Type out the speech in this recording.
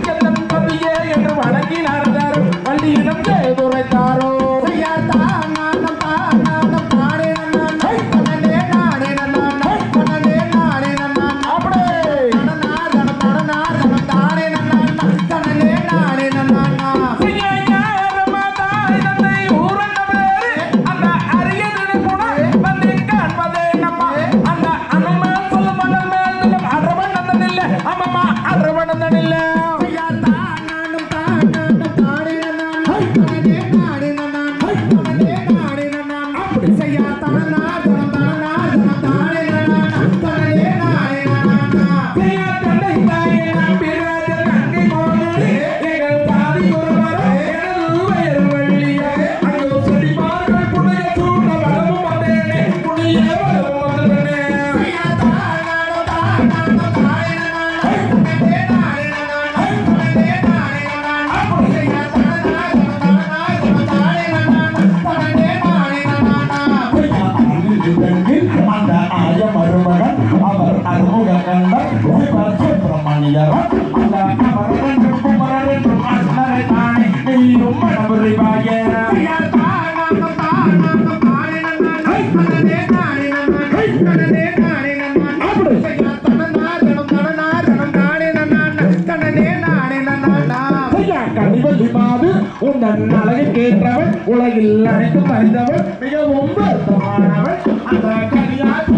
மனோஜன் கவியே என்று வணங்கினார் வள்ளியிடம் செய்துரைத்தாரோ உந்தன் அழகை கேட்டவள் உலகில் அனைத்தும் அறிந்தவள் மிகவும் வருத்தமானவள் அந்த கனியாசுரபதியாகிய